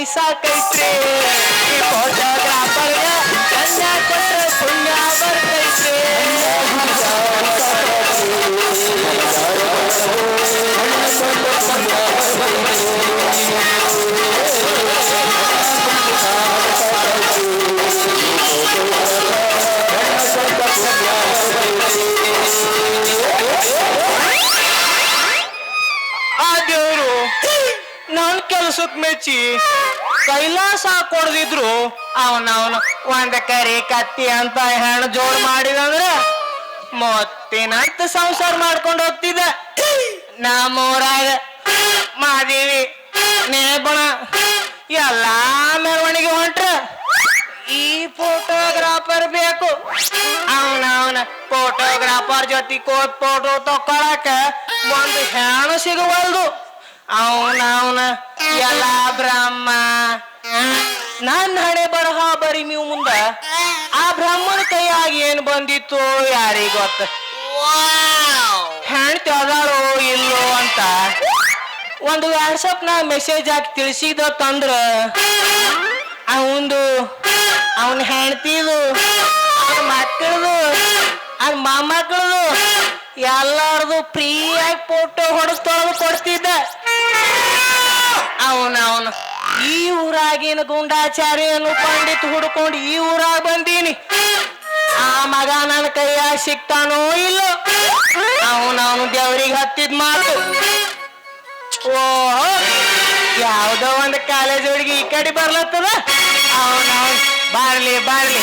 ಮಾಡಿ ಸಾಕೈತ್ರಿ ಫೋಟೋಗ್ರಾಫರ್ಗೆ ಕನ್ಯಾ ಕೊಟ್ರೆ ಪುಣ್ಯ ಬರ್ತೈತ್ರಿ ಆ ದೇವ್ರು ನನ್ ಕೆಲ್ಸಕ್ ಮೆಚ್ಚಿ ಕೈಲಾಸ ಕೊಡದಿದ್ರು ಅವನ ಅವನು ಒಂದ ಕರಿ ಕತ್ತಿ ಅಂತ ಹೆಣ್ಣು ಜೋಡ್ ಮಾಡಿದಂದ್ರ ಮೊತ್ತಿನಂತ ಸಂಸಾರ ಮಾಡ್ಕೊಂಡು ಹೋಗ್ತಿದ್ದ. ನಮ್ಮೂರಾಗ ಮಾದೇವಿ ನೇಬಣ ಎಲ್ಲಾ ಮೆರವಣಿಗೆ ಹೊಂಟ್ರ. ಈ ಫೋಟೋಗ್ರಾಫರ್ ಬೇಕು. ಅವನ ಅವನ ಫೋಟೋಗ್ರಾಫರ್ ಜೊತೆ ಕೋಟ್ ಫೋಟೋ ತಕೊಳಕ ಒಂದು ಹೆಣ್ಣು ಸಿಗವಲ್ದು. ಅವನ ಅವನ ಎಲ್ಲ ಬ್ರಹ್ಮ. ನನ್ನ ಹಣೆ ಬರಹ ಬರಿ ನೀವು ಮುಂದ. ಆ ಬ್ರಾಹ್ಮಣ ಕೈಯಾಗಿ ಏನ್ ಬಂದಿತ್ತು ಯಾರಿಗ ಗೊತ್ತ? ಹೆಣ್ತಿ ಅದಾಳೋ ಇಲ್ಲೋ ಅಂತ. ಒಂದು ವಾಟ್ಸಪ್ನ ಮೆಸೇಜ್ ಹಾಕಿ ತಿಳಿಸಿದ ತಂದ್ರ ಅವಂದು ಅವನ ಹೆಂಡತಿದು, ಅವನ ಮಕ್ಕಳದು, ಅವನ ಮೊಮ್ಮಕ್ಕಳದು ಎಲ್ಲಾರ್ದು ಫ್ರೀಯಾಗಿ ಫೋಟೋ ಹೊಡೆದು ಕೊಡ್ತಿದ್ದ. ಅವನ ಅವನು ಈ ಊರಾಗಿನ ಗುಂಡಾಚಾರ್ಯನು ಪಂಡಿತ್ ಹುಡ್ಕೊಂಡು ಈ ಊರಾಗ ಬಂದೀನಿ. ಆ ಮಗ ನನ್ನ ಕೈಯಾಗ ಸಿಗ್ತಾನೋ ಇಲ್ಲೋ? ಅವನವನು ದೇವ್ರಿಗೆ ಹತ್ತಿದ ಮಾತು. ಓ ಯಾವುದೋ ಒಂದು ಕಾಲೇಜ್ ಹುಡುಗಿ ಈ ಕಡೆ ಬರ್ಲತ್ತದ? ಅವನವನು, ಬಾರ್ಲಿ ಬಾರ್ಲಿ.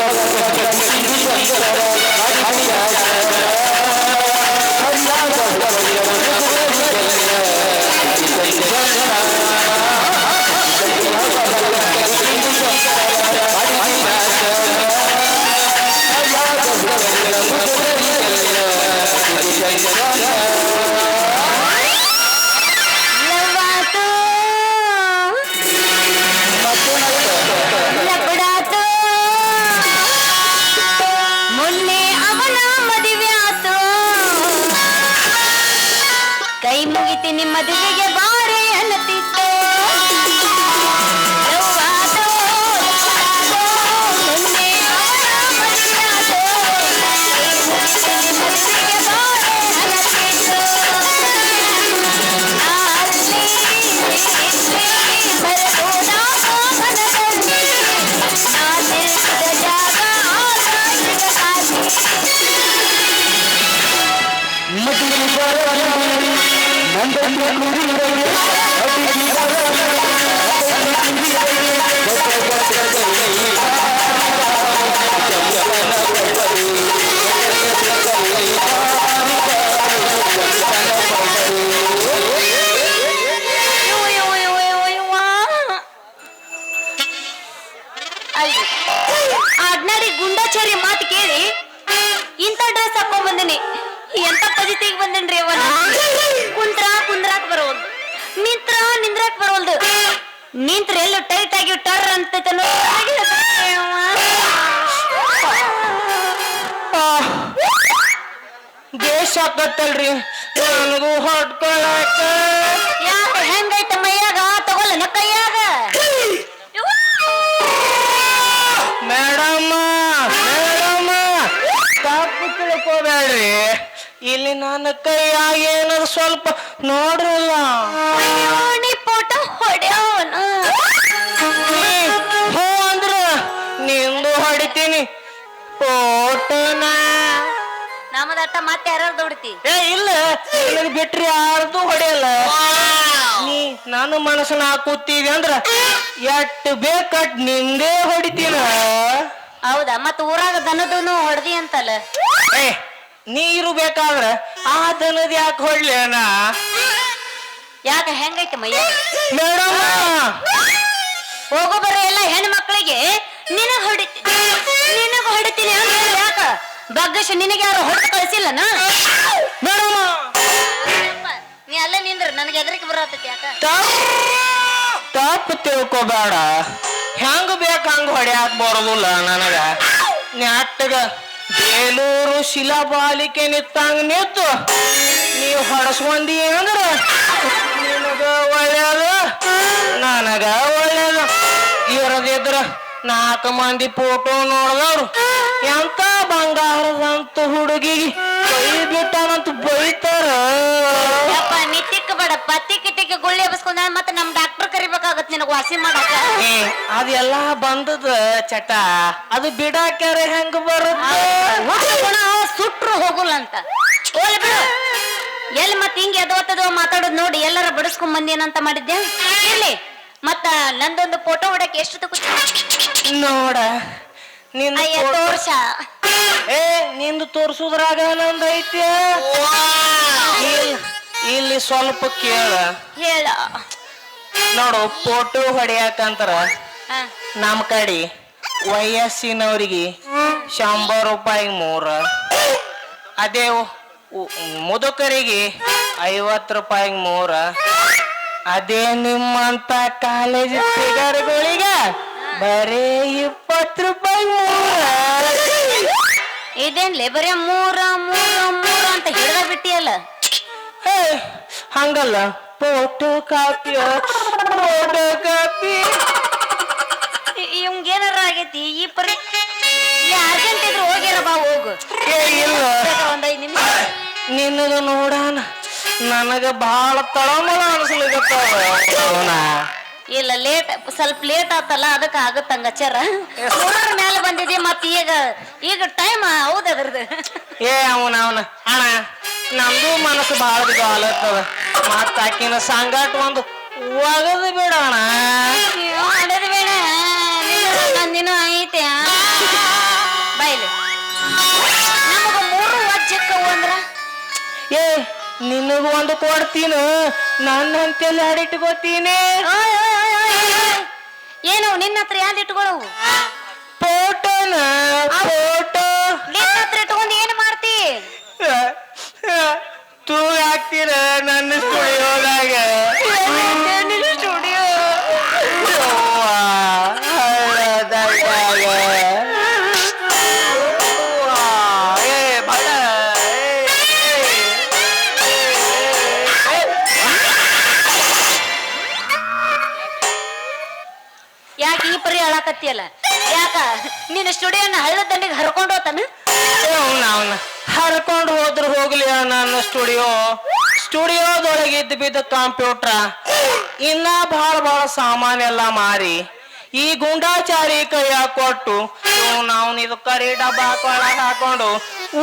Hallelujah. ನಿಂತ್ರ ಎಲ್ಲ ಟೈಟ್ ಆಗಿ ಟರ್ ಅಂತ ದೇಶ ಆಕತ್ತಲ್ರಿ ನನಗೂ ಹೊಡ್ಕೊಳಕ ಯಾಕ ಹೆಂಗೈತ ಮೈಯಾಗ? ತಗೊಲ್ಲ ಕೈಯಾಗ. ಮೇಡಮ್ಮ ಮೇಡಮ್ಮ ತಪ್ಪು ತಿಳ್ಕೋಬೇಡ್ರಿ. ಇಲ್ಲಿ ನನ್ನ ಕೈಯಾಗ ಏನಾದ್ರು ಸ್ವಲ್ಪ ನೋಡ್ರಲ್ಲ. ಫೋಟೋ ಹೊಡ್ಯಾವನ? ಹ್ಞೂ ಅಂದ್ರ ನಿಂದು ಹೊಡಿತೀನಿ. ಓಟನ ನಮ್ಮದಟ್ಟ ಮತ್ತೆ ಯಾರು ದುಡ್ತಿ ಏ ಇಲ್ಲ ನಿನಗ್ ಬಿಟ್ರಿ ಯಾರ್ದು ಹೊಡೆಯಲ್ಲ. ನೀ ನಾನು ಮನಸ್ಸನ್ನ ಕೂತೀವಿ ಅಂದ್ರ ಎಟ್ ಬೇಕಟ್ ನಿಂದೇ ಹೊಡಿತೀನ? ಹೌದಾ? ಮತ್ ಊರಾಗ ದನದನು ಹೊಡೆದಿ ಅಂತಲ್ಲ? ಏ ನೀರು ಬೇಕಾದ್ರ ಆ ದನದ ಯಾಕೆ ಹೊಡ್ಲೇನ ಯಾಕ ಹೆಂಗೈತೆ ಮಯ್ಯ? ಮೇಡಮ್ ಹೋಗೋ ಬರೋ ಎಲ್ಲ ಹೆಣ್ಣು ಮಕ್ಕಳಿಗೆ ನಿನಗ್ ಹೊಡಿತೀನಿ ನಿನಗ್ ಹೊಡಿತೀನಿ ಅಂತ ಹೇಳಿ ಯಾಕ? ಬಗ್ಗಶ ನಿನಗೆ ಯಾರು ಹೊಡೆದು ಕಳಿಸಿಲ್ಲನ? ಮೇಡಮ್ ನೀ ಅಲ್ಲೇ ನಿಂದ್ರ ನನಗೆ ಎದರಿಕೆ ಬರತ್ತೈತಿ ಯಾಕ? ತಪ್ಪು ತಿಳ್ಕೊಬೇಡ. ಹೆಂಗ್ ಬೇಕ ಹಂಗ ಹೊಡ್ಯಾಕ್ ಬರೋದಿಲ್ಲ ನನಗ. ನೆಟ್ಟಗ ಬೇಲೂರು ಶಿಲಾಬಾಲಿಕೆ ನಿತ್ತಂಗ ನಿತ್ತು ನೀವು ಹೊಡಸ್ಕೊಂಡಿ ಅಂದ್ರ ಒಳ್ಳೇದು? ನನಗ ಒಳ್ಳೇದು. ಇರದಿದ್ರ ನಾಲ್ಕು ಮಂದಿ ಫೋಟೋ ನೋಡಿದವ್ರು. ಎಂತ ಬಂಗಾರದಂತ ಹುಡುಗಿಗೆ ಕೈ ಬಿಟ್ಟಾನಂತ ಬೈತಾರ? ಯಪ್ಪ ನೀ ತಿಕ್ಕ ಬೇಡಪ್ಪ ತಿಕ್ಕಿ ತಿಕ್ಕಿ ಗುಳ್ಳಿ ಎಬ್ಸ್ಕೊಂಡ ಮತ್ತೆ ನಮ್ ಡಾಕ್ಟರ್ ಕರಿಬೇಕಾಗತ್ ನಿನಗ್ ವಾಸಿ ಮಾಡಕ ಏ ಅದೆಲ್ಲ ಬಂದದ ಚಟ. ಅದು ಬಿಡಾಕ್ಯಾರ ಹೆಂಗ ಬರುತ್ತೆ? ಸುಟ್ರು ಹೋಗುಲ್ಲ ಅಂತ ಹೋಗ್ಲಿ ಬಿಡು. ಎಲ್ಲಿ ಮತ್ತೆ ಹಿಂಗೆ ಎದವತ್ತದೋ ಮಾತಾಡೋದು ನೋಡಿ ಎಲ್ಲರ ಬಡಿಸ್ಕೊಂಡ್ ಬಂದೇನಂತ ಮಾಡಿದ್ದೆ ಇರ್ಲಿ. ಮತ್ತ ನಂದೊಂದು ಫೋಟೋ ಹೊಡಕ್ಕೆ ಎಷ್ಟು ನೋಡ ನಿನ್ನ ಅಯ್ಯ ತೋರ್ಸ. ಏ ನಿಂದು ತೋರ್ಸುದ್ರಾಗ ನಂದೈತಿ ಇಲ್- ಇಲ್ಲಿ ಸ್ವಲ್ಪ ಕೇಳ. ಹೇಳ. ನೋಡು ಫೋಟೋ ಹೊಡಿಯಾಕಂತಾರ ಹಾ. ನಮ್ಮ ಕಡೆ ವಯಸ್ಸಿನವ್ರಿಗೆ ಶಂಬರ್ ರೂಪಾಯಿ ಮೂರ. ಅದೇ ಮುದುಕರಿಗೆ ಐವತ್ತು ರೂಪಾಯಿ ಮೂರ. ಅದೇ ನಿಮ್ಮಂತ ಕಾಲೇಜ್ ಫಿಗರ್ಗಳಿಗೆ ಬರೇ ಇಪ್ಪತ್ತು ರೂಪಾಯಿ ಮೂರ. ಇದೇನ್ಲೆ ಬರೇ ಮೂರ ಮೂರ ಮೂರ ಅಂತ ಹೇಳ ಬಿಟ್ಟಿಯಲ್ಲ? ಹೇ ಹಂಗಲ್ಲ. ಫೋಟೋ ಕಾಪಿ ಫೋಟೋ ಕಾಪಿ ಇವಂಗ ಏನಾರ ಆಗೈತಿ? ಈ ಪರಿ ಅರ್ಜೆಂಟ್ ಇದ್ರು ಹೋಗ್ಯಾರ ಬಾ ಹೋಗು. ಏ ಇಲ್ಲ. ಒಂದ್ ಐದ್ ನಿಮಿಷ. ನಿನ್ನದು ನೋಡಾನ ನನಗ ಬಹಳ ತಳಮಳ ಅನ್ಸ್ಲಿಕತ್ತಾವ ಇಲ್ಲ ಲೇಟ್ ಸ್ವಲ್ಪ ಲೇಟ್ ಆತಲ್ಲ ಅದಕ್ಕೆ ಆಗುತ್ತಂಗ ಚರ ಮೂರರ ಮೇಲೆ ಬಂದಿದೆ ಮತ್ತೆ ಈಗ ಈಗ ಟೈಮ್ ಹೌದ ಅದ್ರದ್ದು. ಏ ಅವನ ಅವನ. ಅಣ್ಣ ನಮ್ದು ಮನಸ್ಸು ಬಹಳ ಬಿದ್ದು ಮತ್ತ ಆಕಿನ ಸಂಗಾಟ ಒಂದು ಒಗದು ಬಿಡೋಣ. ಏ ನಿನಗೂ ಒಂದು ಕೊಡ್ತೀನಿ. ನನ್ನ ಅಂತೆಲ್ಲ ಹಾಡಿಟ್ಕೋತೀನಿ ಓಯ್ ಓಯ್ ಓಯ್ ಓಯ್ ಓಯ್ ಓಯ್. ಏನು ನಿನ್ನ ಹತ್ರ ಯಾವ್ದು ಇಟ್ಕೊಳ್ಳವು? ಫೋಟೋನ ಫೋಟೋ ಸ್ಟುಡಿಯೋನ ಹಳ್ಳ ದಂಡಿಗೆ ಹರ್ಕೊಂಡು ಹೋತಾನ? ಅವನ ಹರ್ಕೊಂಡು ಹೋದ್ರು ಹೋಗ್ಲಿ ನನ್ನ ಸ್ಟುಡಿಯೋ? ಸ್ಟುಡಿಯೋದೊಳಗೆ ಇದ್ದ ಬಿದ್ದ ಕಂಪ್ಯೂಟ್ರ. ಇನ್ನ ಬಹಳ ಬಹಳ ಸಾಮಾನೆಲ್ಲ ಮಾರಿ. ಈ ಗುಂಡಾಚಾರಿ ಕೈಯಾಗ ಕೊಟ್ಟು ನಾವು ಇದು ಕರಿ ಡಬ್ಬ ಕೊಳ ಹಾಕೊಂಡು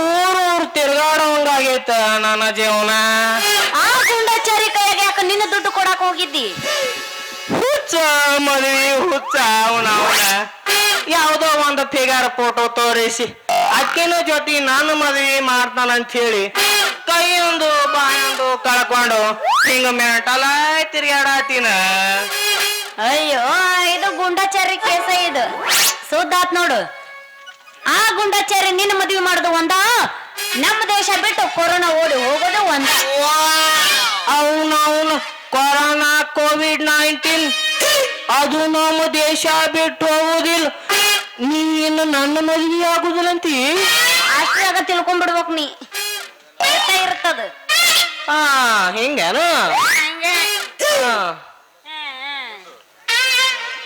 ಊರು ಊರು ತಿರ್ಗಾಡೋಂಗಾಗೈತ ನನ್ನ ಜೀವನ. ಆ ಗುಂಡಾಚಾರಿ ಕೈಯಾಗ ಯಾಕ ನಿನ್ನ ದುಡ್ಡು ಕೊಡಾಕ ಹೋಗಿದ್ದಿ? ಹುಚ್ಚ ಮದುವೆ ಹುಚ್ಚ ಅವನ ಅವನ. ಯಾವುದೋ ಒಂದು ಫಿಗರ್ ಫೋಟೋ ತೋರಿಸಿ. ಅಕ್ಕಿನ ಜೊತೆ ನಾನು ಮದ್ವಿ ಮಾಡ್ತಾನಂತ ಹೇಳಿ ಕೈಯೊಂದು ಬಾಯೊಂದು ಕಳ್ಕೊಂಡು ಹಿಂಗ ಮೆಂಟಲ ತಿರ್ಗಾಡತೀನ ಅಯ್ಯೋ ಇದು ಗುಂಡಾಚಾರಿ ಕೇಸ ಇದು. ಸುದ್ದಾತ್ ನೋಡು. ಆ ಗುಂಡಾಚಾರಿ ನಿನ್ನ ಮದುವೆ ಮಾಡುದು ಒಂದ ನಮ್ಮ ದೇಶ ಬಿಟ್ಟು ಕೊರೋನಾ ಓಡಿ ಹೋಗೋದು ಒಂದ. ಅವನವನು ಕೊರೋನಾ ಕೋವಿಡ್ ನೈನ್ಟೀನ್. ಅದು ನಮ್ಮ ದೇಶ ಬಿಟ್ಟು ಹೋಗುದಿಲ್ಲ. ನೀ ಇನ್ನು ನನ್ನ ಮದ್ವಿ ಆಗುದಿಲ್ಲಂತಿ? ಅಷ್ಟ್ರಾಗ ತಿಳ್ಕೊಂಡ್ಬಿಡ್ಬೇಕು ನೀ. ಇರ್ತ ಇರ್ತದ. ಹಾ ಹಿಂಗೇನು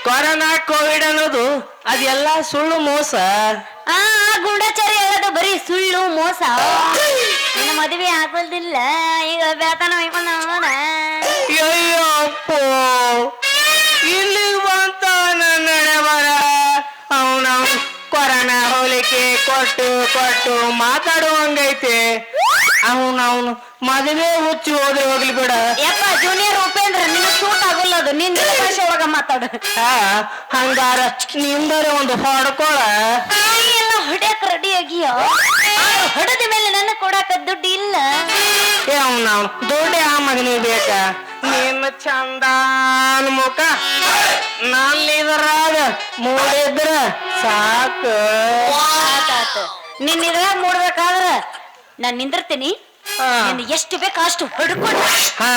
ಕೊರೋನಾ ಕೋವಿಡ್ ಅನ್ನೋದು ಅದೆಲ್ಲ ಸುಳ್ಳು ಮೋಸ? ಆ ಆ ಗುಂಡಾಚಾರಿ ಹೇಳೋದು ಬರೀ ಸುಳ್ಳು ಮೋಸ. ನಿನ್ನ ಮದುವೆ ಆಗೋದಿಲ್ಲ ಈಗ ಬೇತನ ಕೊಟ್ಟು ಮಾತಾಡುವಂಗೈತೆ. ಅವನು ಅವನು ಮದುವೆ ಹುಚ್ಚಿ ಹೋದ್ರೆ ಹೋಗ್ಲಿ ಬಿಡ. ಯಪ್ಪ ಜೂನಿಯರ್ ಉಪೇಂದ್ರ ನಿನ್ನ ಸೂಟ್ ಆಗಲ್ಲ ಅದು. ನಿನ್ನ ಭಾಷೆ ಒಳಗ ಮಾತಾಡ. ಹಂಗಾರ ನಿಂದರೆ ಒಂದು ಹೊಡ್ಕೊಳ. ಎಲ್ಲ ಹೊಡ್ಯಾಕ ರೆಡಿ ಆಗಿಯ? ಹೊಡೆದ ಮೇಲೆ ನನ್ನ ಕೊಡಾಕ ದುಡ್ಡು ಇಲ್ಲ. ಏ ಅವ್ನ ಅವ್ನು ದೊಡ್ಡ ಆ ಮಗನಿಗೆ ಬೇಕ. ನಿನ್ನ ಚಂದಾನ ಮುಖ. ನಲ್ಲಿದ್ರಾಗ ಮೂಡಿದ್ರ ಸಾಕು. ಆತಾತ ನಿನ್ನ ಇದ್ರಾಗ ನೋಡ್ಬೇಕಾದ್ರ. ನಾನ್ ನಿಂದಿರ್ತೀನಿ. ನಿನ್ನ ಎಷ್ಟು ಬೇಕು ಅಷ್ಟು ಹೊಡ್ಕೊಂಡು. ಹಾ?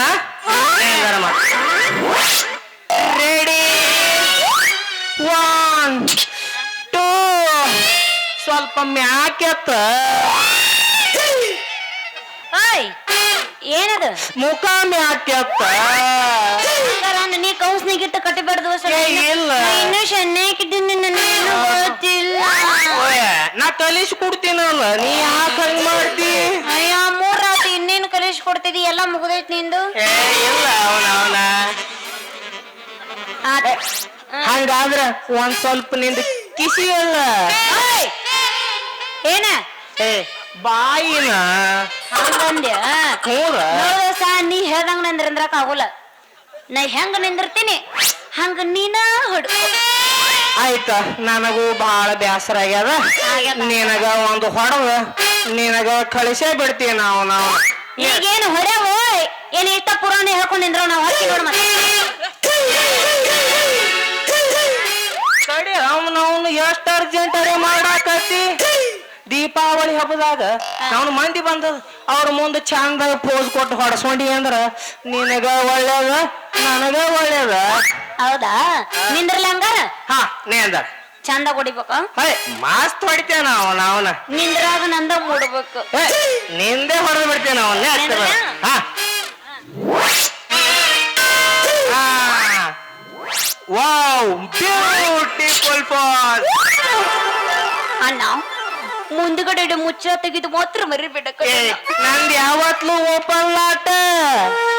ರೆಡಿ ಒನ್ ಟೂ ಸ್ವಲ್ಪ ಮ್ಯಾಕೆತ್ತ ಓಯ್ ಏನದು? ಮುಖ ಮ್ಯಾಕೆತ್ತ ಹಂಗಾರ ನೀ ಕೌನ್ಸ್ನಾಗಿಟ್ಟು ಇಟ್ಟು ಏ, ಇಲ್ಲ. ಇನ್ನು ಸಣ್ಣಕ್ಕಿದ್ದೀನಿ ನನಗೇನು ಗೊತ್ತಿಲ್ಲ. ನಾ ಕಲಿಸಿ ಕೊಡ್ತೀನಲ್ಲ ನೀ ಯಾಕೆ ಹಂಗ್ ಮಾಡ್ತಿ? ಅಯ್ಯ ಮೂರ್ ರಾತ್ರಿ ಇನ್ನೇನು ಕಲಿಸಿ ಕೊಡ್ತಿದಿ? ಎಲ್ಲ ಮುಗ್ದೈತ್ ನಿಂದು? ಏ ಇಲ್ಲ ಅವನ ಅವನ. ಹಂಗಾದ್ರ ಒಂದ್ ಸ್ವಲ್ಪ ನಿಂದು ಕಿಸಿ ಅಲ್ಲ. ಏನ? ಏ ಬಾಯಿನ ಹಂಗಂದ್ಯ ಹೂರ ನೋಡು ಸಾ ನೀ ಹೇಳ್ದಂಗ ನಿಂದ್ರಂದ್ರಕ್ ಆಗೋಲ್ಲ. ನಾ ಹೆಂಗ ನಿಂದಿರ್ತೀನಿ? ಹಂಗ ನೀನ ಹೊಡ್. ಆಯ್ತ ನನಗೂ ಬಹಳ ಬೇಸರ ಆಗ್ಯದ. ನಿನಗ ಒಂದು ಹೊಡವ ನಿನಗ ಕಳಿಸೇ ಬಿಡ್ತೀವಿ ನಾವು ನಾವು. ಈಗೇನು ಹೊಡ್ಯಾವ? ಏನ್ ಇಷ್ಟ ಪುರಾಣ ಹೇಳ್ಕೊಂಡ್ ನಿಂದ್ರ ನಾವ್? ಹಾಕಿ ನೋಡ್ ಮತ್ತೆ. ಕಡಿ ಅವನು ಅವನು ಎಷ್ಟು ಅರ್ಜೆಂಟ್ ಅರೆ ಮಾಡಾಕತ್ತಿ? ದೀಪಾವಳಿ ಹಬ್ಬದಾಗ ಅವನು ಮಂದಿ ಬಂದದ ಅವ್ರ ಮುಂದೆ ಚಂದ ಪೋಸ್ ಕೊಟ್ಟು ಹೊಡ್ಸ್ಕೊಂಡಿ ಅಂದ್ರ ನಿನಗ ಒಳ್ಳೇದ ನನಗ ಒಳ್ಳೇದ. ಹೌದಾ? ನಿಂದ್ರಲ್ಲ ಹಂಗಾರ? ಹಾ ನೀ ಅಂದ. ಚಂದ ಕುಡಿಬೇಕ. ಹೇ ಮಸ್ತ್ ಹೊಡಿತೇವ ನಾವು ನಾವನ. ನಿಂದ್ರಾಗ ನಂದ ಮೂಡ್ಬೇಕು. ನಿಂದೆ ಹೊಡೆದು ಬಿಡ್ತೇವೆ ನಾವು? ಹಾ. ವಾವ್ ಬ್ಯೂಟಿಫುಲ್ ಫಾಲ್ ಅಣ್ಣ. ಮುಂದ್ಗಡೆ ಇಡು ಮುಚ್ಚ ತೆಗೆದು ಮಾತ್ರ ಮರಿಬೇಡ ಏ ನಂದ್ ಯಾವತ್ಲೂ ಓಪನ್ ಲಾಟ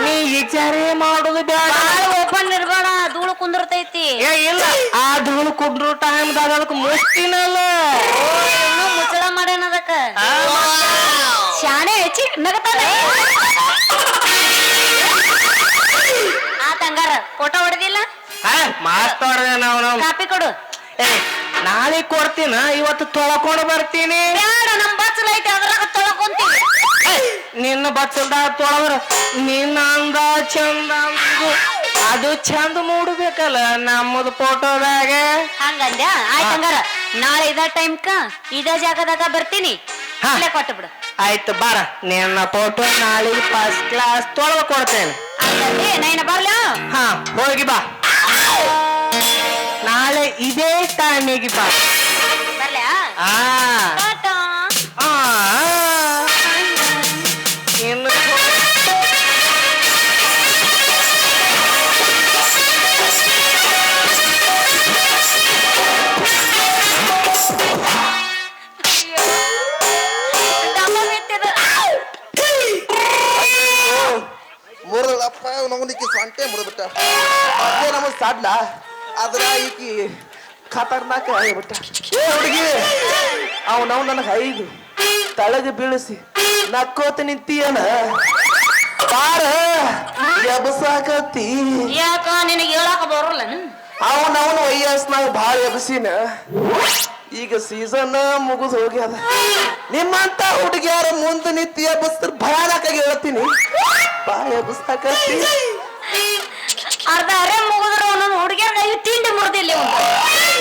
ನೀ ವಿಚಾರೇ ಮಾಡುದು ಬೇಡ. ಓಪನ್ ಇರ್ಬೇಡ ಧೂಳು ಕುಂದಿರ್ತೈತಿ. ಏ ಇಲ್ಲ. ಆ ಧೂಳು ಕುಡ್ರು ಟೈಮ್ದಾಗ ಅದಕ್ಕೆ ಮುಷ್ಟಿನಲ್ಲ. ಮುಚ್ಚಳ ಮಾಡ್ಯಾನ ಅದಕ್ಕ. ಶಾಣೆ ಶಾನೆ ಹೆಚ್ಚಿ ನಗತಾನ. ಆತ ಹಂಗಾರ ಫೋಟೋ ಹೊಡೆದಿಲ್ಲ? ಮಸ್ತ್ ನಾವು ನಾವು. ಕಾಪಿ ಕೊಡು. ಏ ನಾಳೆ ಕೊಡ್ತೀನ ಇವತ್ತು ತೊಳ್ಕೊಂಡು ಬರ್ತೀನಿ. ಬೇಡ ನಮ್ ಬಚ್ಚಲ ಐತಿ ಅದ್ರಾಗ ನಿನ್ನ ಬಚ್ಚಲ್ದಾಗ ತೊಳವ್ರು ನಿನ್ನ ಅಂದ ಚಂದ ಅಂದು ಅದು ಚಂದ ಮೂಡಬೇಕಲ್ಲ ನಮ್ಮದು ಫೋಟೋದಾಗ. ಹಂಗಂದ್ಯಾ? ಆಯ್ತು ಹಂಗಾರ. ನಾಳೆ ಇದ ಟೈಮ್ಕ ಇದ ಜಾಗದಾಗ ಬರ್ತೀನಿ. ಹಾ. ಇಲ್ಲೇ ಕೊಟ್ಟು ಬಿಡು ಆಯ್ತು ಬಾರ. ನಿನ್ನ ಫೋಟೋ ನಾಳೆ ಫಸ್ಟ್ ಕ್ಲಾಸ್ ತೊಳೆದು ಕೊಡ್ತೇನೆ. ಹಂಗಂದಿ ನೈನ ಬರ್ಲ? ಹಾ ಹೋಗಿ ಬಾ. ನಾಳೆ ಇದೇ ಟೈಮಿಗೆ ಬಾ. ಬರ್ಲ್ಯಾ ಆ. ಟಾಟಾ. ಆ ಇನ್ನು ಡಬ್ಬ ಬಿತ್ತಿದ. ಮುರಿದಪ್ಪ ನಮ್ಮನಿಕ್ಕಿ ಸೊಂಟೆ ಮುರಿದ್ಬಿಟ್ಟ. ಅದೇ ನಮಗ್ ಸಾಡ್ಲ ಈಕಿ ಖತರ್ನಾಕ ಆಗ್ಬಿಟ್ಟ. ಏ ಹುಡುಗಿ ಅವನವ್ ನನಗೆ ಐದು ತಳಗ ಬೀಳಿಸಿ ನಕ್ಕೋತ ನಿಂತಿಯನ. ಪಾರ ಎಬಸಾಕತ್ತಿ. ಯಾಕ ನಿನಗೆ ಹೇಳಾಕ ಬರೋಲ್ಲ ಅವನವನ ವಯಸ್ಸಿನಾಗ ಭಾಳ ಎಬಸಿನ. ಈಗ ಸೀಸನ್ ಮುಗಿದು ಹೋಗ್ಯದ ನಿಮ್ಮಂತ ಹುಡುಗಿಯಾರ ಮುಂದೆ ನಿಂತು ಎಬ್ಬಸ್ತ್ರ ಭಯಾನಕಾಗಿ ಹೇಳ್ತೀನಿ. ಭಾಳ ಎಬ್ಬಸಾಕತ್ತಿ ಅರ್ಧ ಅರೆ ಒಂದೊಂದು ಹುಡುಗಿಯರ್ಗ ತಿಂಡಿ ಮುರಿದಿಲ್ಲ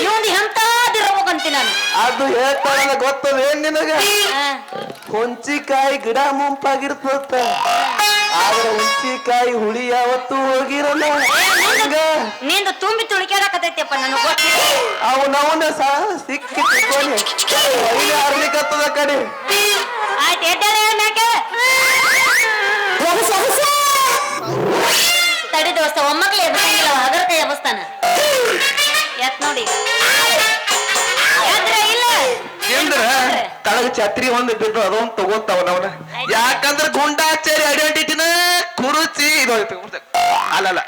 ಇವಂದು ಎಂತಾದಿರ್ಬೇಕಂತಿ ನಾನು? ಅದು ಗೊತ್ತದ ಏನ್ ನಿನಗ? ಹುಂಚಿಕಾಯಿ ಗಿಡ ಮುಂಪಾಗಿರ್ತದ ಆದ್ರೆ ಹುಂಚಿಕಾಯಿ ಹುಳಿ ಯಾವತ್ತೂ ಹೋಗಿರಲ್ಲ. ಹಂಗ? ನಿಂದು ತುಂಬಿ ತುಳಿಕ್ಯಾಡಕತೈತಿಯಪ್ಪ ನನಗೆ ಗೊತ್ತಿಲ್ಲ. ಅವನವನ ಸಹ ಸಿಕ್ಕಿ ತಿಳ್ಕೊಳ್ಳಿ ಆರ್ಲಿಕ್ಕತ್ತದ ಕಡೆ. ಆಯ್ತು ತಡಿ ದೋಸ್ತ ಒಮ್ಮಕ್ಳು ಅದರ ಕೈ ಎಬಸ್ತಾನ. ಎತ್ ನೋಡಿ. ಎದ್ರ ಇಲ್ಲ. ಇಂದ್ರ ತಳಗ ಛತ್ರಿ ಒಂದು ಬಿದ್ದು ಅದೊಂದು ತಗೋತಾವ ನಾವನ ಯಾಕಂದ್ರ ಗುಂಡಾಚಾರಿ ಐಡೆಂಟಿಟಿನ ಕುರುಚಿ ಇದು ಅಲ್ಲಲ್ಲ.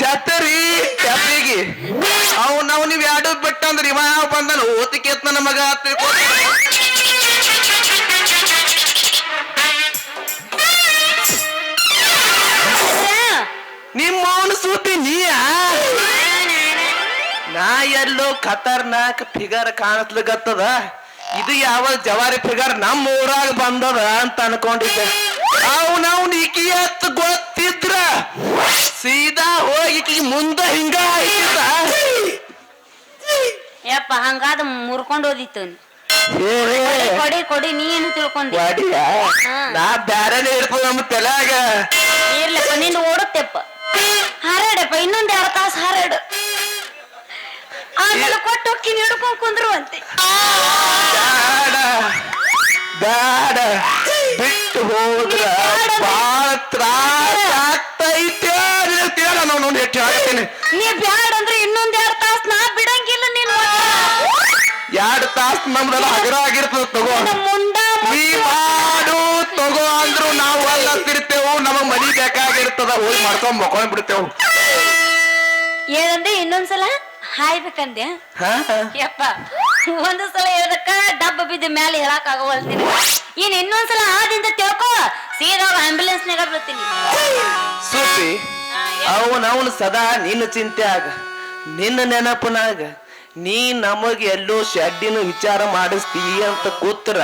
ಛತ್ರಿ ಛತ್ರಿಗೆ. ಅವ್ ನಾವ್ ನೀವ್ ಎರಡು ಬಿಟ್ಟಂದ್ರ ಇವ ಬಂದನು? ಓತಿಕೆ ನಿಮ್ಮವನ ಸುದ್ದಿ ನೀಯ? ನಾ ಎಲ್ಲೋ ಖತರ್ನಾಕ್ ಫಿಗರ್ ಕಾಣಿಸ್ಲಿಗತ್ತದ ಇದು ಯಾವ ಜವಾರಿ ಫಿಗರ್ ನಮ್ಮ ಊರಾಗ ಬಂದದ ಅಂತ ಅನ್ಕೊಂಡಿದ್ದೆ. ಅವ್ನವ್ನ ಈಕಿ ಹತ್ ಗೊತ್ತಿದ್ರ. ಸೀದಾ ಹೋಗಿ ಈಕಿ ಮುಂದ ಹಿಂಗ ಯಪ್ಪ ಹಂಗಾದ ಮುರ್ಕೊಂಡು ಓದಿತ್ತು ಕೊಡಿ ಕೊಡಿ ನೀನು ತಿಳ್ಕೊಂಡಿ ನಾ ಬ್ಯಾರನೇ ಇರ್ತದ ನಮ್ಮ ತಲೆಯಾಗ. ಇರ್ಲಪ್ಪ ನಿನ್ ಓಡುತ್ತೆಪ್ಪ. ಹಾರಾಡಪ್ಪ ಇನ್ನೊಂದ್ ಎರಡು ತಾಸು ಹಾರಾಡು. ಆಮೇಲೆ ಕೊಟ್ಟು ಹೊಕ್ಕಿನ ಹಿಡ್ಕೊಂಡ್ ಕುಂದ್ರುವಂತೆ. ಬ್ಯಾಡ ಬ್ಯಾಡ. ಬಿಟ್ಟು ಹೋದ್ರ ಬಾಳ ತ್ರಾಸ ಆಗ್ತೈತೆ. ಹೇಳ್ತೀಯಲ್ಲ ನಾವು ನೋಡಿ ಎಷ್ಟು ಹೇಳ್ತೀನಿ ನೀ ಬ್ಯಾಡ ಅಂದ್ರೆ ಇನ್ನೊಂದ್ ಎರಡು ತಾಸು ನಾ ಬಿಡಂಗಿಲ್ಲ ನೀನು. ಎರಡು ತಾಸ್ ನಮ್ದೆಲ್ಲ ಹಗರ ಆಗಿರ್ತದ ತಗೋ. ಮುಂದ ನೀ ಮಾಡು. ತಗೋ ಅಂದ್ರು ನಾವು ಅಲ್ಲ ತಿರ್ತೇವು ನಮಗ್ ಮನಿ ಬೇಕಾಗಿರ್ತದ ಹೋಗಿ ಮಾಡ್ಕೊಂಡ್ ಮಕ್ಕೊಂಡ್ ಬಿಡ್ತೇವು. ಏನಂದೆ ಇನ್ನೊಂದ್ಸಲ? ಹಾಯ್ ಬೇಕಂದ್ಯ ಯಪ್ಪ ಒಂದು ಸಲ ಹೇಳದಕ್ಕ ಡಬ್ಬ ಬಿದ್ದ ಮ್ಯಾಲೆ ಹೇಳಕ್ ಆಗೋವಲ್ತೀನಿ ಇನ್ ಇನ್ನೊಂದ್ಸಲ ಆದಿಂದ ತಿಳ್ಕೊ ಸೀದಾ ಆಂಬ್ಯುಲೆನ್ಸ್ ನಾಗ ಬರ್ತೀನಿ ಸುದ್ದಿ ಅವನ ಅವನು ಸದಾ ನಿನ್ನ ಚಿಂತೆ ಆಗ ನಿನ್ನ ನೆನಪನಾಗ ನೀ ನಮಗೆ ಎಲ್ಲೋ ಶೆಡ್ಡಿನ ವಿಚಾರ ಮಾಡಿಸ್ತೀ ಅಂತ ಕೂತ್ರ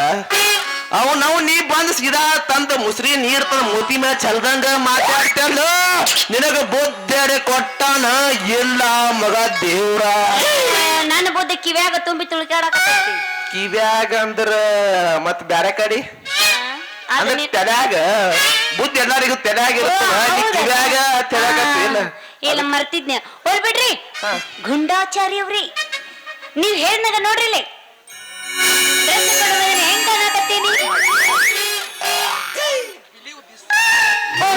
ಅವನವ್ ನೀ ಬಂದ್ ಸೀದಾ ತಂದ ಮುಸ್ರಿ ನೀರ್ ತಂದ ಮೂತಿ ಮೇಲೆ ಚಲ್ದಂಗ ಮಾತಾಡ್ತಲ್ಲ ನಿನಗ ಬುದ್ಧೆಡೆ ಕೊಟ್ಟಾನ? ಇಲ್ಲ ಮಗ ದೇವ್ರ. ನನ್ನ ಬುದ್ಧಿ ಕಿವ್ಯಾಗ ತುಂಬಿ ತುಳ್ಕಾಡಕ ಕಿವ್ಯಾಗ ಅಂದ್ರ ಮತ್ ಬ್ಯಾರೆ ಕಡಿ? ಅಂದ್ರೆ ತೆಡ್ಯಾಗ ಬುದ್ಧಿ ಎಲ್ಲರಿಗೂ ತೆಡ್ಯಾಗ ಇರ್ತದ ನೀ ಕಿವ್ಯಾಗ ತಲ್ಯಾಗ ಇಲ್ಲ? ಮರ್ತಿದ್ನೆ. ಹೋಲ್ ಬಿಡ್ರಿ. ಹಾ. ಗುಂಡಾಚಾರಿ ಅವ್ರಿ ನೀವ್ ಹೇಳ್ದಾಗ ನೋಡ್ರಿ ಇಲ್ಲಿ ಡ್ರೆಸ್ ಕೊಡೋದ್ರೆ ಹೆಂಗ್ ಕಾಣಕತ್ತೀನಿ Oh?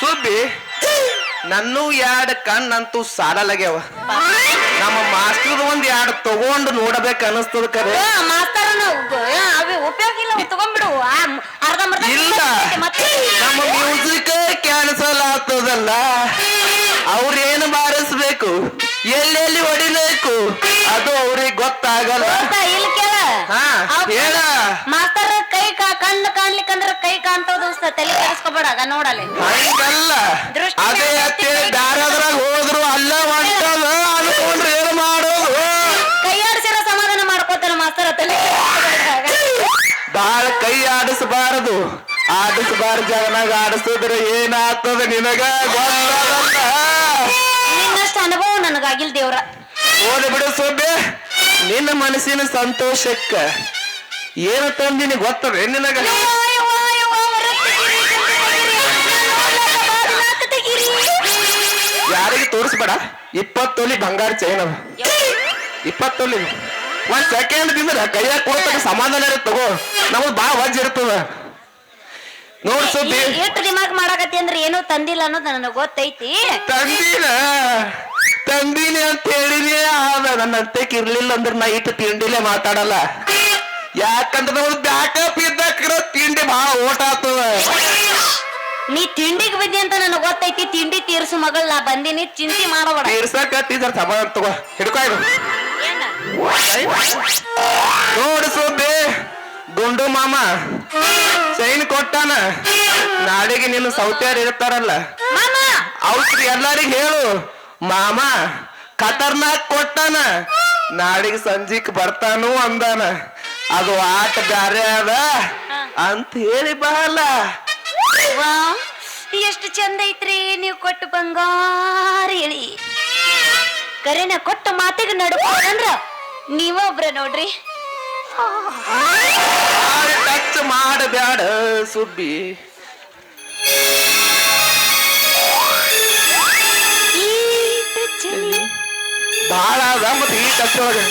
ಸುಬ್ಬಿ ನನ್ನೂ ಎರಡು ಕಣ್ಣಂತೂ ಸಾಲಲಾಗ್ಯಾವ. ನಮ್ಮ ಮಾಸ್ಟರ್ ಒಂದ್ ಎರಡು ತಗೊಂಡು ನೋಡಬೇಕು ಅನಿಸ್ತದ ಕರೆ. ಮಾಸ್ತರನ ಉಪಯೋಗ ಇಲ್ಲ ತಗೊಂಡ್ಬಿಡು. ಇಲ್ಲ. ನಮ್ಮ ಮ್ಯೂಸಿಕ್ ಕ್ಯಾನ್ಸಲ್ ಆಗ್ತದಲ್ಲ. ಅವ್ರೇನು ಬಾರಿಸ್ಬೇಕು ಎಲ್ಲೆಲ್ಲಿ ಹೊಡಿಬೇಕು? ಅದು ಅವ್ರಿಗೆ ಗೊತ್ತಾಗಲ್ಲ. ಅಂತ ಇಲ್ಲಿ ಕೇಳ. ಹಾ, ಅವ್ ಹೇಳ. ಮಾಸ್ತರ್ ಕೈ ಕಾ- ಕಣ್ಣು ಕಾಣ್ಲಿಕ್ಕಂದ್ರ ಕೈ ಕಾಣ್ತದ ದೋಸ್ತ ತಲೆ ಕೆಡಿಸ್ಕೊಬೇಡ ನೋಡಲಿ ಹಂಗಲ್ಲ. ದೃಷ್ಟಿ ಅದೇ ಅಂತೇಳಿ ಬ್ಯಾರದ್ರಾಗ ಹೋದ್ರು ಅಲ್ಲ ಹೊಂಟದ ಅನ್ಕೊಂಡ್ರೆ ಏನು ಮಾಡೋದು? ಆಡಿಸಿರ ಸಮಾಧಾನ ಮಾಡ್ಕೋತಾನ ಮಾಸ್ತರ ತಲೆ ಕೆಡಿಸ್ಕೊಬೇಡ. ಆಗ. ಬಾಳ ಕೈ ಆಡಿಸಬಾರದು. ಆಡಿಸಬಾರ ಜಾಗನಾಗ ಆಡಿಸಿದ್ರೆ ಏನಾಗ್ತದ ನಿನಗ? ನಿನ್ನಷ್ಟು ಅನುಭವ ನನಗಾಗಿಲ್ ದೇವ್ರ. ಓದಿ ಬಿಡು ಸುಬ್ಬೆ ನಿನ್ನ ಮನಸ್ಸಿನ ಸಂತೋಷಕ್ಕ ಏನು ತಂದಿನಿ ಗೊತ್ತದ ನಿನಗ. ಯಾರಿಗೆ ತೋರಿಸ್ಬೇಡ. ಇಪ್ಪತ್ತೊಲಿ ಬಂಗಾರ ಚೈನ್ ಅವ ಇಪ್ಪತ್ತೊಲಿ. ಒಂದ್ ಸೆಕೆಂಡ್ ತಿಂದ್ರ ಕೈಯಾಗ ಕೊಡ್ತಾಗ ಸಮಾಧಾನ ಇರುತ್ತೆ ತಗೋ. ನಮಗ್ ಬಾ ವಜ್ ಇರ್ತದ. ನೋಡ್ ಸುದ್ದಿ ಏಟ್ ಎಷ್ಟು ದಿಮಾಕ್ ಮಾಡಾಕತ್ತಿ ಅಂದ್ರೆ ಏನೂ ತಂದಿಲ್ಲ ಅನ್ನೋದು ನನಗೆ ಗೊತ್ತೈತಿ. ತಂದಿನ ತಂದಿನಿ ಅಂತ ಹೇಳಿನೇ ಆದ. ನನ್ನ ಅತ್ತೆಕ್ ಇರ್ಲಿಲ್ಲ ಅಂದ್ರೆ ನಾ ಇಟ್ಟು ತಿಂಡಿಲೇ ಮಾತಾಡಲ್ಲ. ಯಾಕಂದ್ರೆ ನಾವು ಬ್ಯಾಕಪ್ ಇದ್ದಕ್ಕಿರೋ ತಿಂಡಿ ಬಹಳ ಓಟ ಆಗ್ತದ. ನೀ ತಿಂಡಿಗೆ ಬಿದ್ದಿ ಅಂತ ನನಗೆ ಗೊತ್ತೈತಿ. ತಿಂಡಿ ತೀರ್ಸು ಮಗಳ ನಾ ಬಂದಿನಿ ಚಿಂತೆ ಮಾಡಬೇಡ. ಟೀಚರ್ ಸಮಾಧಾನ ತಗೋ. ಹಿಡ್ಕೊ ನೋಡು ಸುದ್ದಿ ಗುಂಡು ಮಾಮ. ಸೈನ್ ಕೊಟ್ಟಾನ. ನಾಳೆಗೆ ನಿನ್ನ ಸೌತ್ಯಾರು ಇರ್ತಾರಲ್ಲ. ಅವ್ರ ಎಲ್ಲರಿಗೂ ಹೇಳು. ಮಾಮ ಖತರ್ನಾಕ್ ಕೊಟ್ಟಾನ. ನಾಳೆಗೆ ಸಂಜಿಕ್ ಬರ್ತಾನು ಅಂದಾನ. ಅದು ಆಟ ಬ್ಯಾರೆ ಅದ. ಅಂತ ಹೇಳಿ ಬಹಳ ಎಷ್ಟು ಚಂದ ಐತ್ರಿ ನೀವು ಕೊಟ್ಟು ಬಂಗಾರ ಹೇಳಿ. ಕರೆನ ಕೊಟ್ಟ ಮಾತಿಗೆ ನಡ್ಕೊಂಡ್ರ ನೀವ ಒಬ್ರ ನೋಡ್ರಿ. ಟಚ್ ಮಾಡಬ್ಯಾಡ ಸುಬ್ಬಿ. ಭಾಳ ಅದ ಮತ್ತೆ ಈ ಟಚ್ ಒಳಗೆ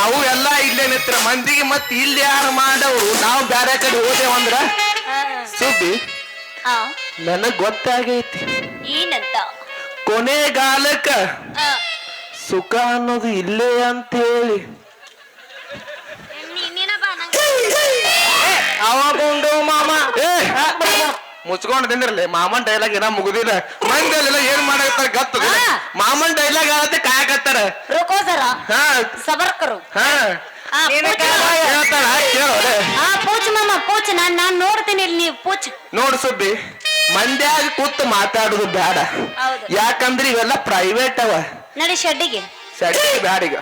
ಅವು ಎಲ್ಲ ಇಲ್ಲೇ ನಿತ್ರ ಮಂದಿಗೆ ಮತ್ತೆ ಇಲ್ಲಿ ಯಾರು ಮಾಡವ್ರು ನಾವು ಬ್ಯಾರೆ ಕಡೆ ಹೋದೇವಂದ್ರ ಸುಬ್ಬಿ ನನಗ್ ಗೊತ್ತಾಗೈತಿ. ಏನಂತ? ಸುಖ ಅನ್ನೋದು ಇಲ್ಲೇ ಅಂತ ಹೇಳಿ ನೀ- ನೀನ ಬಾ ನಂಗೆ. ಅವಾಗೊಂಡು ಮಾಮ ಏ ಮುಚ್ಕೊಂಡು ತಿಂದಿರ್ಲಿ. ಮಾಮನ್ ಡೈಲಾಗ್ ಏನ ಮುಗುದಿಲ್ಲ. ಮಂದಿಲ್ಲ ಏನ್ ಮಾಡ್ತಾರೆ ಗತ್ತು. ಮಾಮನ್ ಡೈಲಾಗ್ ಆಗತ್ತೆ ಕಾಯಕತ್ತಾರ. ರುಕೋ ಜರ ಹಾ. ಸಬರ್ಕರು. ಹಾ. ಪೂಜ್ ಮಾಮ. ಪೂಜ್ ನಾನ್ ನಾನ್ ನೋಡ್ತೀನಿ ಇಲ್ಲಿ ನೀವು ನೋಡು ಸುದ್ದಿ ಮಂದ್ಯಾಗ ಕೂತ್ ಮಾತಾಡುದು ಬೇಡ ಹೌದು. ಯಾಕಂದ್ರೆ ಇವೆಲ್ಲ ಪ್ರೈವೇಟ್ ಅವ. ನಡಿ ಶೆಡ್ಡಿಗೆ. ಸಡ್ಡಿ ಬ್ಯಾಡ ಈಗ.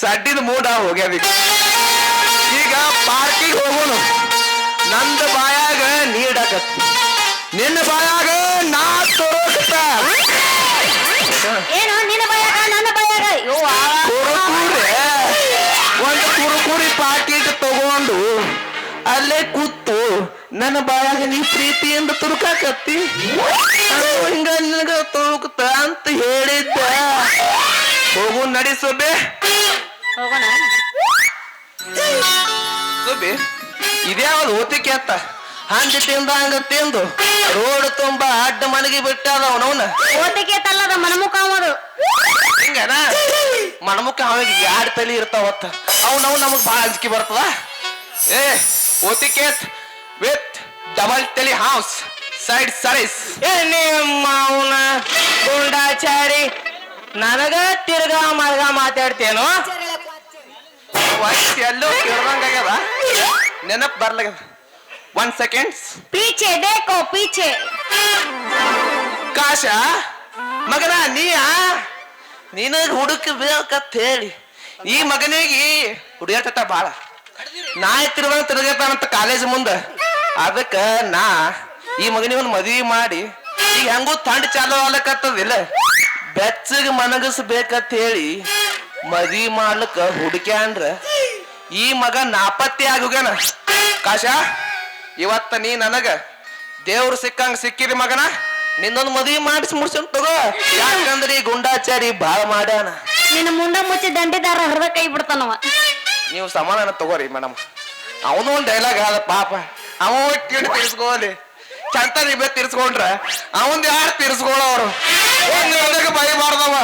ಸಡ್ಡಿದ ಮೂಡ ಹೋಗ್ಯಾವ ಈಗ. ಈಗ ಪಾರ್ಕಿಗೆ ಹೋಗೋಣ ನಂದ ಬಾಯಾಗ ನೀಡಕತ್ ನಿನ್ನ ಬಾಯಾಗ ನಾ ತೋರಕತ್ತ ಏನು? ನಿನ್ನ ಬಾಯಾಗ ನನ್ನ ಬಾಯಾಗ. ಕುರುಕುರೆ ಒಂದು ಕುರುಕುರಿ ಪಾಕಿಟ್ ತಗೊಂಡು ಅಲ್ಲೇ ಕೂತು ನನ್ನ ಬಾಯಾಗ ನೀ ಪ್ರೀತಿಯಿಂದ ತುರುಕಾಕತ್ತಿ. ಹಿಂಗ ನಿನಗ ತುರುಕ್ತ ಅಂತ ಹೇಳಿದ್ದ. ಹೋಗು ನಡಿ ಸೊಬೆ. ಹೋಗೋಣ. ಸೊಬೆ ಇದೇ ಒಂದು ಓತಿಕೆ ಅತ್ತ ಹಂದಿ ತಿಂದ ಹಂಗ ತಿಂದು. ರೋಡ್ ತುಂಬಾ ಅಡ್ಡ ಮನಗಿ ಬಿಟ್ಟಾದ ಅವನವನ ಓತಿಗೆ ತಲ್ಲದ ಮನಮುಖ ಅವನು. ಹಿಂಗನ? ಮಣಮುಖ ಅವನಿಗೆ ಯಾಡ್ ತಲಿ ಇರ್ತಾವತ್ತ ಅವನವ್ ನಮಗ್ ಬಾಳ ಅಂಜಿಕೆ ಬರ್ತದ. ಏ ಓತಿಕೇತ್ ವಿತ್ ಡಬಲ್ ತಲಿ ಹೌಸ್ ಸೈಡ್ ಸರ್ವಿಸ್. ಏ ನಿಮ್ಮ ಅವನ ಗುಂಡಾಚಾರಿ ನನಗ ತಿರ್ಗಾ ಮರ್ಗ ಮಾತಾಡ್ತೇನೋ? ಎಲ್ಲೋ ಕೇಳ್ದಂಗಾಗ್ಯದ ನೆನಪ್ ಬರ್ಲಾಗ್ಯದ. One seconds ಪೀಚೆ ದೇಕೋ ಪೀಚೆ. ಕಾಶ ಮಗನ ನೀಯ? ನಿನಗ್ ಹುಡುಕ ಬೇಕಂತ ಹೇಳಿ. ಈ ಮಗನಿಗೆ ಹುಡುಗಾಟ ಬಾಳ. ನಾ ಎತ್ತಿರುವ ತಿರುಗತಾನಂತ ಕಾಲೇಜ್ ಮುಂದ. ಅದಕ್ಕ ನಾ ಈ ಮಗನಿಗೆ ಒಂದು ಮದ್ವಿ ಮಾಡಿ ಈಗ ಹೆಂಗೂ ತಂಡ ಚಾಲು ಆಗ್ಲಕತ್ತದಿಲ್ಲ. ಬೆಚ್ಚಗೆ ಮನಗಿಸ್ಬೇಕಂತ ಹೇಳಿ ಮದ್ವಿ ಮಾಡ್ಲಕ್ಕ ಹುಡುಕ್ಯಾಂಡ್ರ ಈ ಮಗ ನಾಪತ್ತೆ ಆಗೋಗ್ಯಾನ ಕಾಶ? ಇವತ್ತ ನೀ ನನಗ ದೇವ್ರು ಸಿಕ್ಕಂಗ ಸಿಕ್ಕಿರಿ ಮಗನ? ನಿನ್ನೊಂದು ಮದುವೆ ಮಾಡಿಸಿ ಮುಡ್ಸನ್ ತಗೋ. ಯಾಕಂದ್ರೆ ಈ ಗುಂಡಾಚಾರಿ ಬಾಳ ಮಾಡ್ಯಾನ. ನಿನ್ನ ಮುಂಡ ಮುಚ್ಚಿ ದಂಡಿದಾರ ಹರಿದ ಕೈ ಬಿಡ್ತಾನವ. ನೀವು ಸಮಾಧಾನ ತಗೋರಿ ಮೇಡಮ್. ಅವನು ಒಂದು ಡೈಲಾಗ್ ಆದ ಪಾಪ. ಅವ ಕಿಡ್ ತೀರ್ಸ್ಕೋಲಿ. ಚಂತ ನಿಬ್ಬೆ ತಿರ್ಸ್ಕೊಂಡ್ರ ಅವಂದ್ ಯಾರು ತಿರ್ಸ್ಕೊಳ್ಳೋರು ಬೈಬಾರ್ದವ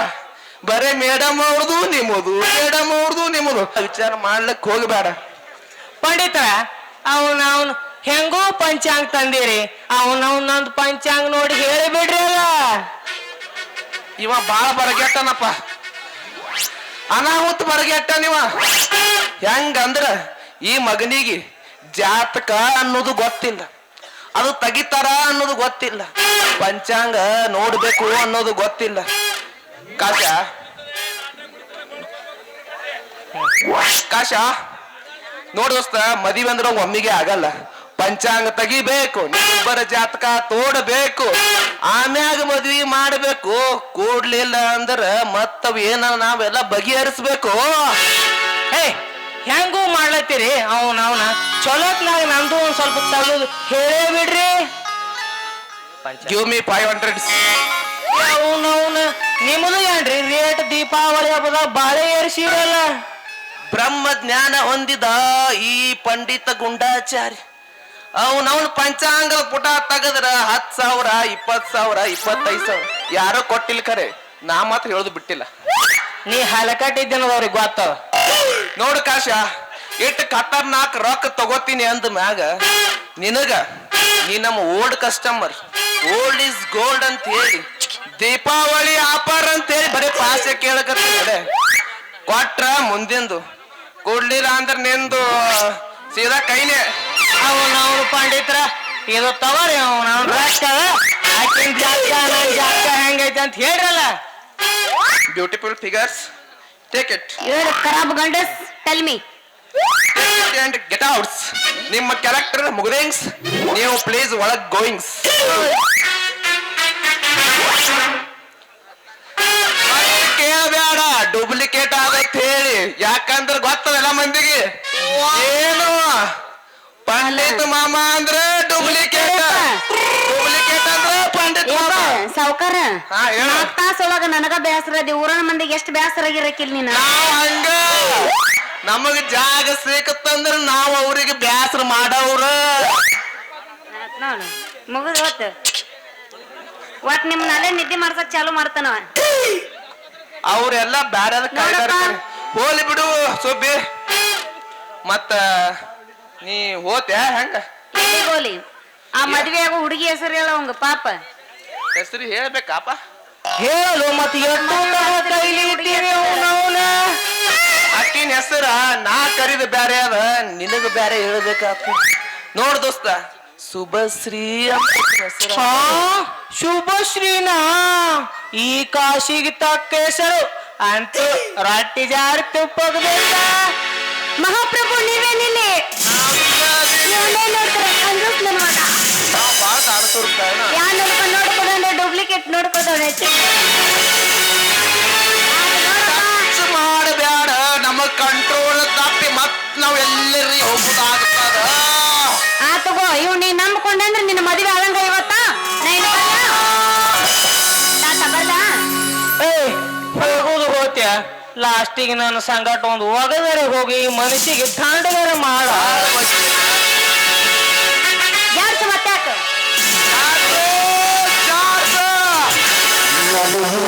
ಬರೇ ಮೇಡಮ್ ಅವ್ರದು ನಿಮ್ಮದು ಮೇಡಮ್ ಅವ್ರದು ನಿಮ್ಮದು. ವಿಚಾರ ಮಾಡ್ಲಿಕ್ಕೆ ಹೋಗಬೇಡ. ಪಂಡಿತ ಅವನು ಅವನು ಹೆಂಗೋ ಪಂಚಾಂಗ ತಂದಿರಿ. ಅವನ ಒಂದೊಂದು ಪಂಚಾಂಗ ನೋಡಿ ಹೇಳಿಬಿಡ್ರಿ ಅಲ್ಲ ಇವ ಬಾಳ ಬರಗೆಟ್ಟನಪ್ಪ. ಅನಾಹುತ ಬರಗೆಟ್ಟ ನೀವ ಹೆಂಗಂದ್ರ ಈ ಮಗನಿಗೆ ಜಾತಕ ಅನ್ನೋದು ಗೊತ್ತಿಲ್ಲ. ಅದು ತಗಿತಾರ ಅನ್ನೋದು ಗೊತ್ತಿಲ್ಲ. ಪಂಚಾಂಗ ನೋಡ್ಬೇಕು ಅನ್ನೋದು ಗೊತ್ತಿಲ್ಲ. ಕಾಶ. ಕಾಶ. ನೋಡ್ ದೋಸ್ತ, ಮದುವೆ ಅಂದ್ರೆ ಒಮ್ಮಿಗೆ ಆಗಲ್ಲ. ಪಂಚಾಂಗ ತೆಗಿಬೇಕು ನಿಬ್ಬರ ಜಾತಕ ತೋಡಬೇಕು ಆಮ್ಯಾಗ ಮದ್ವಿ ಮಾಡಬೇಕು ಕೂಡ್ಲಿಲ್ಲ ಅಂದ್ರ ಮತ್ತವ್ ಏನ ನಾವೆಲ್ಲ ಬಗೆಹರಿಸ್ಬೇಕು. ಹೇ ಹೆಂಗೂ ಮಾಡ್ಲತ್ತೀರಿ? ಅವನ ಅವನ ಚಲೋತ್ನಾಗ ನಂದು ಒಂದ್ ಸ್ವಲ್ಪ ತಗದು ಹೇಳೇ ಬಿಡ್ರಿ. ಗಿವ್ ಮಿ ಫೈವ್ ಹಂಡ್ರೆಡ್ ಅವನವನ ನಿಮ್ಮದು ಏನ್ರಿ? ರೇಟ್ ದೀಪಾವಳಿ ಹಬ್ಬದ ಬಾಳೆ ಏರ್ಸಿರಲ್ಲ. ಬ್ರಹ್ಮ ಜ್ಞಾನ ಹೊಂದಿದ ಈ ಪಂಡಿತ ಗುಂಡಾಚಾರಿ. ಅವನವನ್ ಪಂಚಾಂಗದ ಪುಟ ತೆಗದ್ರ ಹತ್ ಸಾವಿರ ಇಪ್ಪತ್ ಸಾವಿರ ಇಪ್ಪತ್ತೈದು ಸಾವಿರ. ಯಾರೋ ಕೊಟ್ಟಿಲ್ಲ ಖರೆ. ನಾ ಮಾತ್ರ ಹೇಳುದು ಬಿಟ್ಟಿಲ್ಲ. ನೀ ಹಲಕಟ್ಟಿದ್ದೇನದವ್ರಿಗೆ ಗೊತ್ತ. ನೋಡು ಕಾಶ ಇಟ್ಟು ನಾಕ್ ರೊಕ್ಕ ತಗೋತೀನಿ ಅಂದ ಮ್ಯಾಗ ನಿನಗ ನೀ ನಮ್ಮ old customer old is gold ಅಂತ ಹೇಳಿ ದೀಪಾವಳಿ ಆಫರ್ ಅಂತ ಹೇಳಿ ಬರೀ ಪಾಸೆ ಕೇಳಕತ್ತಿ ಕೊಟ್ರ ಮುಂದಿಂದು. ಕೊಡ್ಲಿಲ್ಲ ಅಂದ್ರೆ ನಿಂದು ಸೀದಾ ಕೈನೇ ನಾವು ಪಂಡಿತ್ರ. ಇದು ತವರಿ ಅವನ. ನಾವು ರೊಕ್ಕ ಆಕಿನ ಜಾತಕ ನನ್ ಜಾತಕ ಹೆಂಗೈತೆ ಅಂತ ಹೇಳ್ರಲ್ಲ. ಬ್ಯೂಟಿಫುಲ್ ಫಿಗರ್ಸ್ ಟೇಕ್ ಇಟ್ ಏಳು ಖರಾಬ್ ಗಂಡಸ್ tell me and get outs ನಿಮ್ಮ ಕ್ಯಾರೆಕ್ಟರ್ ಮುಗ್ದೇಂಗ್ಸ್. ನೀವು ಪ್ಲೀಸ್ ಒಳಗ್ ಗೋಯಿಂಗ್ಸ್ ಕೇಳಬೇಡ. ಡೂಪ್ಲಿಕೇಟ್ ಆಗತ್ತೆ ಹೇಳಿ. ಯಾಕಂದ್ರೆ ಗೊತ್ತದಲ್ಲ ಮಂದಿಗೆ. ಏನು? ಪಂಡಿತ್ ಮಾಮ ಅಂದ್ರೆ ಡೂಪ್ಲಿಕೇಟ್ ಡೂಪ್ಲಿಕೇಟ್ ಅಂದ್ರೆ ಪಂಡಿತ್ ಮಾಮ. ಸಾವ್ಕಾರ ಹಾ, ಹೇಳು. ನಾಲ್ಕು ತಾಸ ಒಳಗ ನನಗ ಬೇಸರ ಅದಿ ಊರನ ಮಂದಿಗೆ ಎಷ್ಟು ಬೇಸರ ಆಗಿರಕಿಲ್ ನೀನ? ನಾವ್ ಹಂಗ. ನಮಗ್ ಜಾಗ ಸಿಕ್ಕತ್ತಂದ್ರ ನಾವ್ ಅವ್ರಿಗೆ ಬ್ಯಾಸರ ಮಾಡವ್ರ. ನೋಡು ಮುಗಿದು ಹೊತ್ತು ಒಟ್ ನಿಮ್ನ ಅಲ್ಲೇ ನಿದ್ದೆ ಮಾಡ್ಸಕ್ ಚಾಲು ಮಾಡ್ತಾನವ. ಅವ್ರೆಲ್ಲ ಬ್ಯಾರೆ ಕಾಯ್ದಾರ ನೋಡಪ್ಪ. ಹೋಲಿ ಬಿಡು ಸುಬ್ಬಿ ಮತ್ತ ನೀ ಹೋತ್ಯಾ? ಹೆಂಗ? ಗೋಲಿ ಆ ಮದ್ವೆಯಾಗ ಆಗೋ ಹುಡುಗಿ ಹೆಸರು ಹೇಳ ಅವಂಗ ಪಾಪ. ಹೆಸರು ಹೇಳ್ಬೇಕಾಪ ಹೇಳು ಮತ್ತೆ ಅಕ್ಕಿನ ಹೆಸರ ನಾ ಕರಿದ ಬ್ಯಾರೆ ಅದ ನಿನಗ ಬ್ಯಾರೆ ಹೇಳ್ಬೇಕಾತ. ನೋಡ್ ದೋಸ್ತ ಶುಭಶ್ರೀ ಅಂತ ಹೆಸರು ಹಾ ಶುಭಶ್ರೀನಾ ಈ ಕಾಶಿಗೆ ತಕ್ಕ ಹೆಸರು. ಅಂತೂ ರಾಟಿ ಜಾರಿ ತುಪ್ಪಗಬೇಕ ಡೂಪ್ಲಿಕೇಟ್ ನೋಡ್ಕೋದವ್ರೆ ಮಾಡಬೇಡ ನಮ್ಮ ಕಂಟ್ರೋಲ್ ತಪ್ಪಿ ಮತ್ ನಾವ್ ಎಲ್ಲರಿ ಹೋಗುದಾಗ್ತದ? ಆ ತಗೋ ಇವ್ ನೀ ನಂಬ್ಕೊಂಡಂದ್ರೆ ನಿನ್ನ ಮದುವೆ ಆಗಂಗ ಇವತ್ತ? ಹೋಗುದು ಹೋತ್ಯ. ಲಾಸ್ಟಿಗೆ ನಾನು ಸಂಗಟ ಒಂದು ಒಗದರೆ ಹೋಗಿ ಮನಸ್ಸಿಗೆ ತಾಂಡಗರ ಮಾಡ. Thank you.